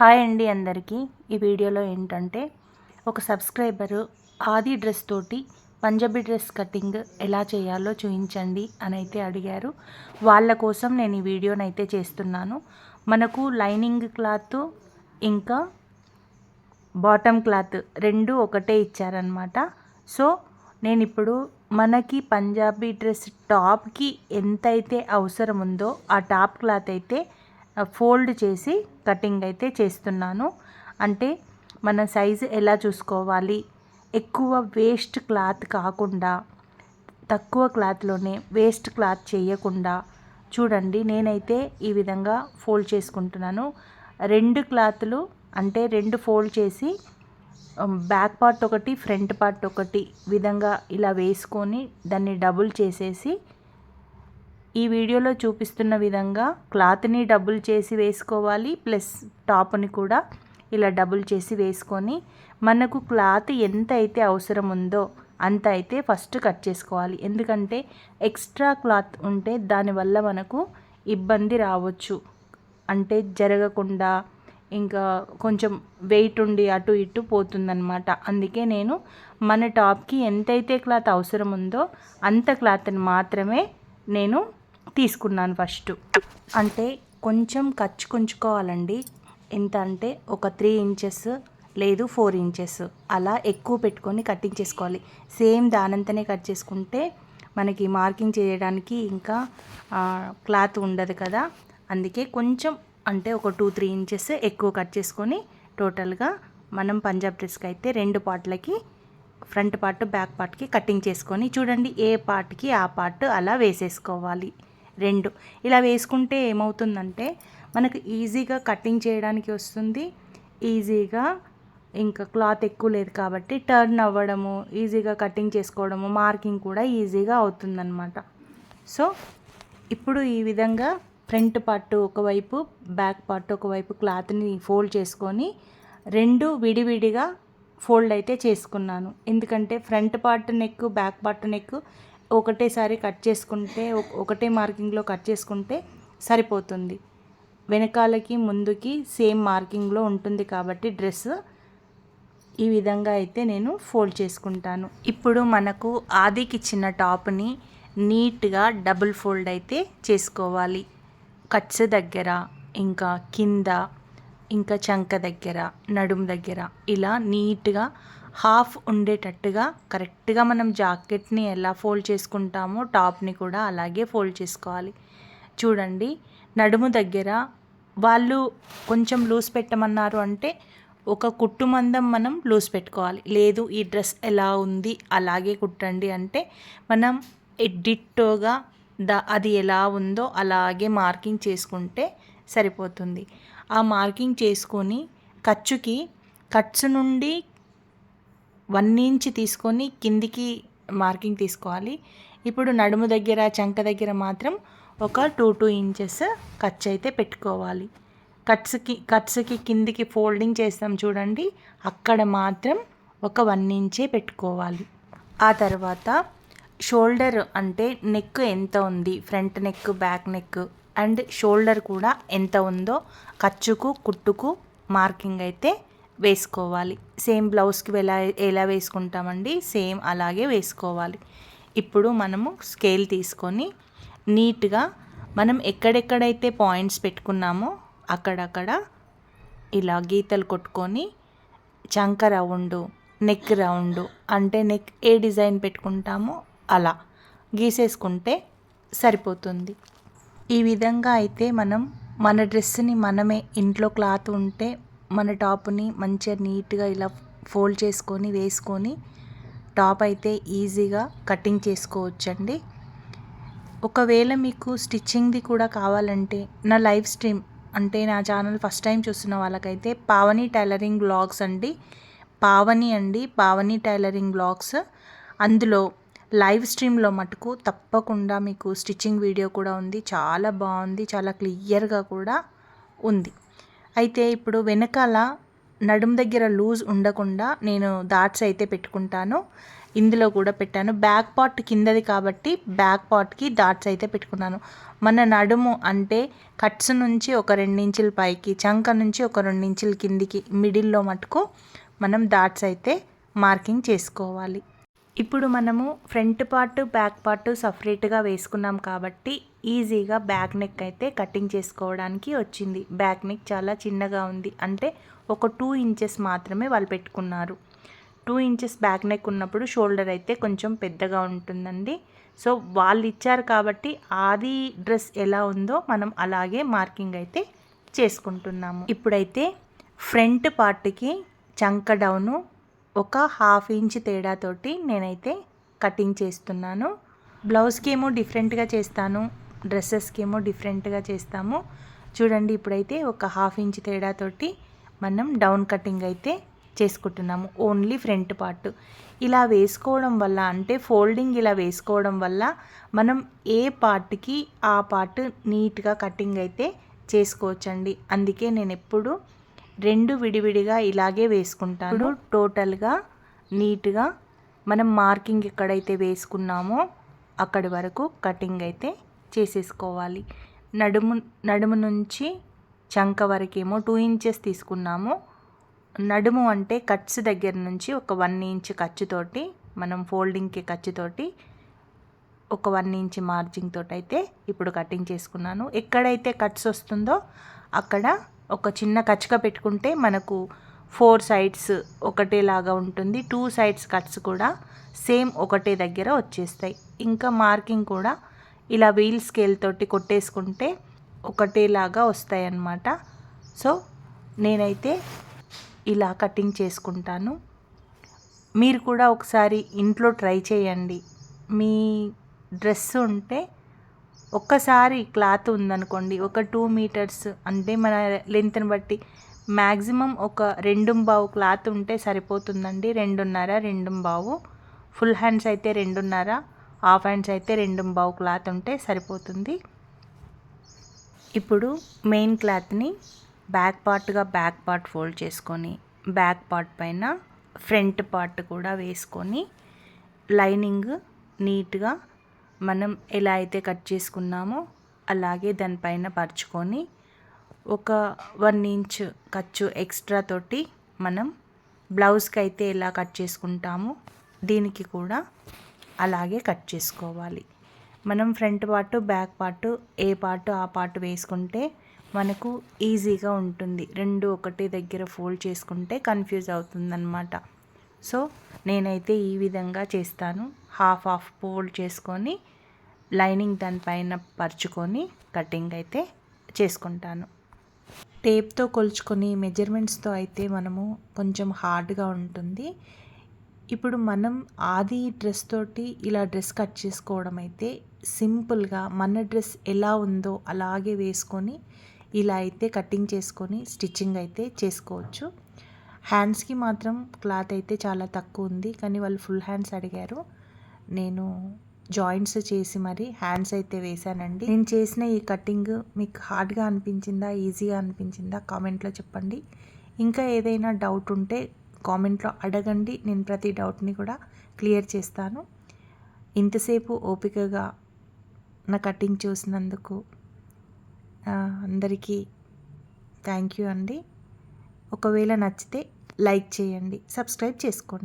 Hi అండి అందరికీ. ఈ వీడియోలో ఏంటంటే ఒక సబ్స్క్రైబరు ఆది డ్రెస్ తోటి పంజాబీ డ్రెస్ కటింగ్ ఎలా చేయాలో చూపించండి అని అయితే అడిగారు. వాళ్ళ కోసం నేను ఈ వీడియోని అయితే చేస్తున్నాను. మనకు లైనింగ్ క్లాత్ ఇంకా బాటమ్ క్లాత్ రెండు ఒకటే ఇచ్చారనమాట సో నేను ఇప్పుడు మనకి పంజాబీ డ్రెస్ టాప్కి ఎంతైతే అవసరం ఉందో ఆ టాప్ క్లాత్ అయితే ఫోల్డ్ చేసి కటింగ్ అయితే చేస్తున్నాను. అంటే మన సైజు ఎలా చూసుకోవాలి? ఎక్కువ వేస్ట్ క్లాత్ కాకుండా తక్కువ క్లాత్లోనే వేస్ట్ క్లాత్ చేయకుండా చూడండి. నేనైతే ఈ విధంగా ఫోల్డ్ చేసుకుంటున్నాను. రెండు క్లాత్లు అంటే రెండు ఫోల్డ్ చేసి బ్యాక్ పార్ట్ ఒకటి ఫ్రంట్ పార్ట్ ఒకటి విధంగా ఇలా వేసుకొని దాన్ని డబుల్ చేసేసి ఈ వీడియోలో చూపిస్తున్న విధంగా క్లాత్ని డబుల్ చేసి వేసుకోవాలి ప్లస్ టాప్ని కూడా ఇలా డబుల్ చేసి వేసుకొని మనకు క్లాత్ ఎంత అయితే అవసరం ఉందో అంత అయితే ఫస్ట్ కట్ చేసుకోవాలి. ఎందుకంటే ఎక్స్ట్రా క్లాత్ ఉంటే దానివల్ల మనకు ఇబ్బంది రావచ్చు. అంటే జరగకుండా ఇంకా కొంచెం వెయిట్ ఉండి అటు ఇటు పోతుందన్నమాట. అందుకే నేను మన టాప్కి ఎంతైతే క్లాత్ అవసరం ఉందో అంత క్లాత్ని మాత్రమే నేను తీసుకున్నాను ఫస్ట్ అంటే కొంచెం ఖర్చు కుంచుకోవాలండి. ఎంత అంటే ఒక త్రీ ఇంచెస్ లేదు ఫోర్ ఇంచెస్ అలా ఎక్కువ పెట్టుకొని కటింగ్ చేసుకోవాలి. సేమ్ దానంతనే కట్ చేసుకుంటే మనకి మార్కింగ్ చేయడానికి ఇంకా క్లాత్ ఉండదు కదా. అందుకే కొంచెం అంటే ఒక టూ త్రీ ఇంచెస్ ఎక్కువ కట్ చేసుకొని టోటల్గా మనం పంజాబ్ డ్రెస్కి అయితే రెండు పార్ట్లకి ఫ్రంట్ పార్ట్ బ్యాక్ పార్ట్కి కటింగ్ చేసుకొని చూడండి ఏ పార్ట్కి ఆ పార్ట్ అలా వేసేసుకోవాలి. రెండు. ఇలా వేసుకుంటే ఏమవుతుందంటే మనకు ఈజీగా కటింగ్ చేయడానికి వస్తుంది. ఈజీగా ఇంకా క్లాత్ ఎక్కువ లేదు కాబట్టి టర్న్ అవ్వడము ఈజీగా కటింగ్ చేసుకోవడము మార్కింగ్ కూడా ఈజీగా అవుతుందన్నమాట. సో ఇప్పుడు ఈ విధంగా ఫ్రంట్ పార్ట్ ఒకవైపు బ్యాక్ పార్ట్ ఒకవైపు క్లాత్ని ఫోల్డ్ చేసుకొని రెండు విడివిడిగా ఫోల్డ్ అయితే చేసుకున్నాను. ఎందుకంటే front part neck back part neck ఒకటేసారి కట్ చేసుకుంటే ఒకటే మార్కింగ్లో కట్ చేసుకుంటే సరిపోతుంది. వెనకాలకి ముందుకి సేమ్ మార్కింగ్లో ఉంటుంది కాబట్టి డ్రెస్ ఈ విధంగా అయితే నేను ఫోల్డ్ చేసుకుంటాను. ఇప్పుడు మనకు ఆదికి ఇచ్చిన టాప్ని నీట్గా డబుల్ ఫోల్డ్ అయితే చేసుకోవాలి. కట్స్ దగ్గర ఇంకా కింద ఇంకా చంక దగ్గర నడుము దగ్గర ఇలా నీట్గా హాఫ్ ఉండేటట్టుగా కరెక్ట్గా మనం జాకెట్ని ఎలా ఫోల్డ్ చేసుకుంటామో టాప్ని కూడా అలాగే ఫోల్డ్ చేసుకోవాలి. చూడండి నడుము దగ్గర వాళ్ళు కొంచెం లూజ్ పెట్టమన్నారు అంటే ఒక కుట్టు మందం మనం లూజ్ పెట్టుకోవాలి. లేదు ఈ డ్రెస్ ఎలా ఉంది అలాగే కుట్టండి అంటే మనం ఎడిట్టోగా ద అది ఎలా ఉందో అలాగే మార్కింగ్ చేసుకుంటే సరిపోతుంది. ఆ మార్కింగ్ చేసుకొని ఖర్చుకి ఖర్చు నుండి వన్ ఇంచ్ తీసుకొని కిందికి మార్కింగ్ తీసుకోవాలి. ఇప్పుడు నడుము దగ్గర చంక దగ్గర మాత్రం ఒక టూ టూ ఇంచెస్ ఖర్చు అయితే పెట్టుకోవాలి. కట్స్కి కట్స్కి కిందికి ఫోల్డింగ్ చేస్తాం చూడండి. అక్కడ మాత్రం ఒక వన్ ఇంచే పెట్టుకోవాలి. ఆ తర్వాత షోల్డర్ అంటే నెక్ ఎంత ఉంది? Front neck back neck and shoulder కూడా ఎంత ఉందో ఖర్చుకు కుట్టుకు మార్కింగ్ అయితే వేసుకోవాలి. సేమ్ బ్లౌజ్కి ఎలా ఎలా వేసుకుంటామండి? సేమ్ అలాగే వేసుకోవాలి. ఇప్పుడు మనము స్కేల్ తీసుకొని నీట్గా మనం ఎక్కడెక్కడైతే పాయింట్స్ పెట్టుకున్నామో అక్కడక్కడ ఇలా గీతలు కొట్టుకొని చంక రౌండు నెక్ రౌండు అంటే నెక్ ఏ డిజైన్ పెట్టుకుంటామో అలా గీసేసుకుంటే సరిపోతుంది. ఈ విధంగా అయితే మనం మన డ్రెస్ని మనమే ఇంట్లో క్లాత్ ఉంటే మన టాప్ని మంచిగా నీట్గా ఇలా ఫోల్డ్ చేసుకొని వేసుకొని టాప్ అయితే ఈజీగా కటింగ్ చేసుకోవచ్చండి. ఒకవేళ మీకు స్టిచ్చింగ్ది కూడా కావాలంటే నా లైవ్ స్ట్రీమ్ అంటే నా ఛానల్ ఫస్ట్ టైం చూస్తున్న వాళ్ళకైతే పావని టైలరింగ్ బ్లాగ్స్ అండి. పావని అండి పావని టైలరింగ్ బ్లాగ్స్. అందులో లైవ్ స్ట్రీమ్లో మటుకు తప్పకుండా మీకు స్టిచ్చింగ్ వీడియో కూడా ఉంది. చాలా బాగుంది చాలా క్లియర్గా కూడా ఉంది. అయితే ఇప్పుడు వెనకాల నడుము దగ్గర లూజ్ ఉండకుండా నేను డాట్స్ అయితే పెట్టుకుంటాను. ఇందులో కూడా పెట్టాను. బ్యాక్ పార్ట్ కిందది కాబట్టి బ్యాక్ పార్ట్కి డాట్స్ అయితే పెట్టుకున్నాను. మన నడుము అంటే కట్స్ నుంచి ఒక రెండించుల పైకి చంక నుంచి ఒక రెండించుల కిందికి మిడిల్లో మటుకు మనం డాట్స్ అయితే మార్కింగ్ చేసుకోవాలి. ఇప్పుడు మనము ఫ్రంట్ పార్ట్ బ్యాక్ పార్ట్ సపరేట్గా వేసుకున్నాం కాబట్టి ఈజీగా బ్యాక్ నెక్ అయితే కటింగ్ చేసుకోవడానికి వచ్చింది. బ్యాక్ నెక్ చాలా చిన్నగా ఉంది. అంటే ఒక టూ ఇంచెస్ మాత్రమే వాళ్ళు పెట్టుకున్నారు. టూ ఇంచెస్ బ్యాక్ నెక్ ఉన్నప్పుడు షోల్డర్ అయితే కొంచెం పెద్దగా ఉంటుందండి. సో వాళ్ళు ఇచ్చారు కాబట్టి ఆది డ్రెస్ ఎలా ఉందో మనం అలాగే మార్కింగ్ అయితే చేసుకుంటున్నాము. ఇప్పుడైతే ఫ్రంట్ పార్ట్కి చంక డౌను ఒక హాఫ్ ఇంచ్ తేడాతోటి నేనైతే కటింగ్ చేస్తున్నాను. బ్లౌజ్కి ఏమో డిఫరెంట్గా చేస్తాను. డ్రెస్సెస్కి ఏమో డిఫరెంట్గా చేస్తాము. చూడండి ఇప్పుడైతే ఒక హాఫ్ ఇంచ్ తేడాతోటి మనం డౌన్ కటింగ్ అయితే చేసుకుంటున్నాము. Only front part. ఇలా వేసుకోవడం వల్ల అంటే ఫోల్డింగ్ ఇలా వేసుకోవడం వల్ల మనం ఏ పార్ట్కి ఆ పార్ట్ నీట్గా కటింగ్ అయితే చేసుకోవచ్చండి. అందుకే నేను ఎప్పుడు రెండు విడివిడిగా ఇలాగే వేసుకుంటాను. టోటల్గా నీట్గా మనం మార్కింగ్ ఎక్కడైతే వేసుకున్నామో అక్కడి వరకు కటింగ్ అయితే చేసేసుకోవాలి. నడుము నడుము నుంచి చంక వరకేమో టూ ఇంచెస్ తీసుకున్నాము. నడుము అంటే కట్స్ దగ్గర నుంచి ఒక వన్ ఇంచ్ ఖర్చుతోటి మనం ఫోల్డింగ్కి ఖర్చుతోటి ఒక వన్ ఇంచ్ మార్జింగ్ తోటి అయితే ఇప్పుడు కటింగ్ చేసుకున్నాను. ఎక్కడైతే కట్స్ వస్తుందో అక్కడ ఒక చిన్న కచ్చక పెట్టుకుంటే మనకు ఫోర్ సైడ్స్ ఒకటేలాగా ఉంటుంది. టూ సైడ్స్ కట్స్ కూడా సేమ్ ఒకటే దగ్గర వచ్చేస్తాయి. ఇంకా మార్కింగ్ కూడా ఇలా వీల్ స్కేల్ తోటి కొట్టేసుకుంటే ఒకటేలాగా వస్తాయి అన్నమాట సో నేనైతే ఇలా కటింగ్ చేసుకుంటాను. మీరు కూడా ఒకసారి ఇంట్లో ట్రై చేయండి. మీ డ్రెస్ ఉంటే ఒక్కసారి క్లాత్ ఉందనుకోండి ఒక టూ మీటర్స్ అంటే మన లెంత్ని బట్టి మ్యాక్సిమం ఒక రెండు బావు క్లాత్ ఉంటే సరిపోతుందండి. రెండున్నర రెండు బావు. ఫుల్ హ్యాండ్స్ అయితే రెండున్నర హాఫ్ హ్యాండ్స్ అయితే రెండు బావు క్లాత్ ఉంటే సరిపోతుంది. ఇప్పుడు మెయిన్ క్లాత్ని బ్యాక్ పార్ట్గా బ్యాక్ పార్ట్ ఫోల్డ్ చేసుకొని బ్యాక్ పార్ట్ పైన ఫ్రంట్ పార్ట్ కూడా వేసుకొని లైనింగ్ నీట్గా మనం ఎలా అయితే కట్ చేసుకున్నామో అలాగే దానిపైన పరుచుకొని ఒక వన్ ఇంచ్ ఖర్చు ఎక్స్ట్రా తోటి మనం బ్లౌజ్కి అయితే ఎలా కట్ చేసుకుంటామో దీనికి కూడా అలాగే కట్ చేసుకోవాలి. మనం ఫ్రంట్ పార్ట్ బ్యాక్ పార్ట్ ఏ పార్ట్ ఆ పార్ట్ వేసుకుంటే మనకు ఈజీగా ఉంటుంది. రెండు ఒకటి దగ్గర ఫోల్డ్ చేసుకుంటే కన్ఫ్యూజ్ అవుతుందన్నమాట. సో నేనైతే ఈ విధంగా చేస్తాను. హాఫ్ హాఫ్ ఫోల్డ్ చేసుకొని లైనింగ్ దానిపైన పరుచుకొని కటింగ్ అయితే చేసుకుంటాను. టేప్తో కొలుచుకొని మెజర్మెంట్స్తో అయితే మనము కొంచెం హార్డ్గా ఉంటుంది. ఇప్పుడు మనం ఆది డ్రెస్ తోటి ఇలా డ్రెస్ కట్ చేసుకోవడం అయితే సింపుల్గా మన డ్రెస్ ఎలా ఉందో అలాగే వేసుకొని ఇలా అయితే కటింగ్ చేసుకొని స్టిచ్చింగ్ అయితే చేసుకోవచ్చు. హ్యాండ్స్కి మాత్రం క్లాత్ అయితే చాలా తక్కువ ఉంది. కానీ వాళ్ళు ఫుల్ హ్యాండ్స్ అడిగారు. నేను జాయింట్స్ చేసి మరి హ్యాండ్స్ అయితే వేశానండి. నేను చేసిన ఈ కటింగ్ మీకు హార్డ్గా అనిపించిందా ఈజీగా అనిపించిందా కామెంట్లో చెప్పండి. ఇంకా ఏదైనా డౌట్ ఉంటే కామెంట్లో అడగండి. నేను ప్రతి డౌట్ని కూడా క్లియర్ చేస్తాను. ఇంతసేపు ఓపికగా నా కటింగ్ చూసినందుకు అందరికీ థ్యాంక్ యూ అండి. ఒకవేళ నచ్చితే లైక్ చేయండి సబ్స్క్రైబ్ చేసుకోండి.